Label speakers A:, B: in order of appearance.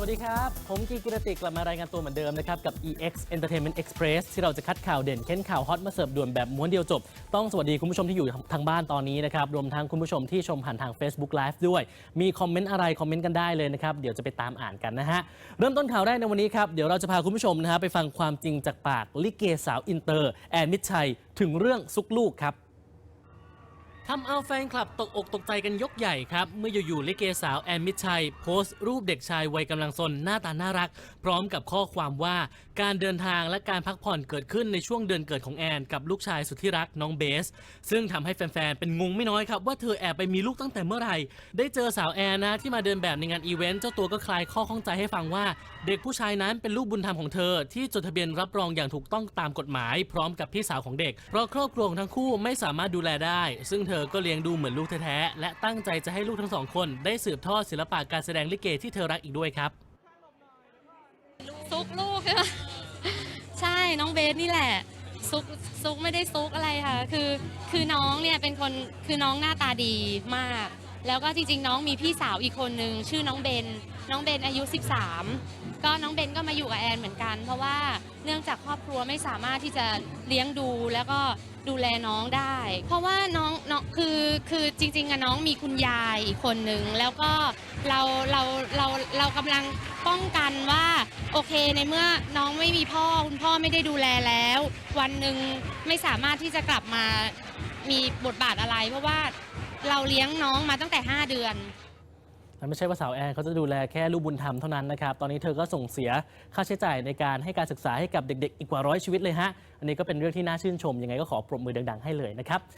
A: สวัสดีครับ ผมกีกิรติกลับมารายงานตัวเหมือนเดิมนะครับ กับ EX Entertainment Express ที่เราจะคัดข่าวเด่นเค้นข่าวฮอตมาเสิร์ฟด่วนแบบม้วนเดียวจบ ต้องสวัสดีคุณผู้ชมที่อยู่ทางบ้านตอนนี้นะครับ รวมทั้งคุณผู้ชมที่ชมผ่านทาง Facebook Live ด้วย มีคอมเมนต์อะไร คอมเมนต์กันได้เลยนะครับ เดี๋ยวจะไปตามอ่านกันนะฮะ เริ่มต้นข่าวแรกในวันนี้ครับ เดี๋ยวเราจะพาคุณผู้ชมนะฮะไปฟังความจริงจากปากลิเกสาวอินเตอร์แอนมิชัยถึงเรื่องซุกลูกครับ ทำเอาแฟนคลับตกอกตกใจกันยกใหญ่ครับ เมื่ออยู่ๆลิเกสาวแอนมิชัย โพสต์รูปเด็กชายวัยกำลังซนหน้าตาน่ารัก พร้อมกับข้อความว่าการเดินทางและการพักผ่อนเกิดขึ้นในช่วงเดือนเกิดของแอน กับลูกชายสุดที่รักน้องเบส ซึ่งทำให้แฟนๆ เป็นงงไม่น้อยครับ ว่าเธอแอบไปมีลูกตั้งแต่เมื่อไหร่ ได้เจอสาวแอนนะที่มาเดินแบบในงานอีเวนต์เจ้าตัวก็คลายข้อข้องใจให้ฟังว่า เด็กผู้ชายนั้นเป็นลูกบุญธรรมของเธอ ที่จดทะเบียนรับรองอย่างถูกต้องตามกฎหมาย พร้อมกับพี่สาวของเด็กเพราะครอบครัวของทั้งคู่ไม่สามารถดูแลได้ ซึ่งเธอก็เลี้ยงดูเหมือนลูกแท้ๆ และตั้งใจจะให้ลูกทั้งสองคนได้สืบทอดศิลปะการแสดงลิเกที่เธอรักอีกด้วยครับ
B: ซุกลูกใช่ไหมใช่น้องเบสนี่แหละ ซุกซุกไม่ได้ซุกอะไรค่ะ คือคือน้องเนี่ยเป็นคนคือน้องหน้าตาดีมาก แล้วก็จริงๆ น้องมีพี่สาวอีกคนนึงชื่อน้องเบน น้องเบนอายุ 13 ก็น้องเบนก็มาอยู่กับแอนเหมือนกัน เพราะว่าเนื่องจากครอบครัวไม่สามารถที่จะเลี้ยงดูแล้วก็ดูแลน้องได้ เพราะว่าน้องน้องคือคือจริงๆอะน้องมีคุณยายอีกคนนึงแล้วก็เราเราเราเรากำลังป้องกันว่าโอเคในเมื่อน้องไม่มีพ่อคุณพ่อไม่ได้ดูแลแล้ว วันหนึ่งไม่สามารถที่จะกลับมามีบทบาทอะไร เพราะว่า เราเลี้ยงน้องมาตั้งแต่ 5 เดือน
A: มันไม่ใช่ว่าสาวแอนเขาจะดูแลแค่ลูกบุญธรรมเท่านั้นนะครับ ตอนนี้เธอก็ส่งเสียค่าใช้จ่ายในการให้การศึกษาให้กับเด็กๆ อีกกว่าร้อยชีวิตเลยฮะ อันนี้ก็เป็นเรื่องที่น่าชื่นชม ยังไงก็ขอปรบมือดังๆ ให้เลยนะครับ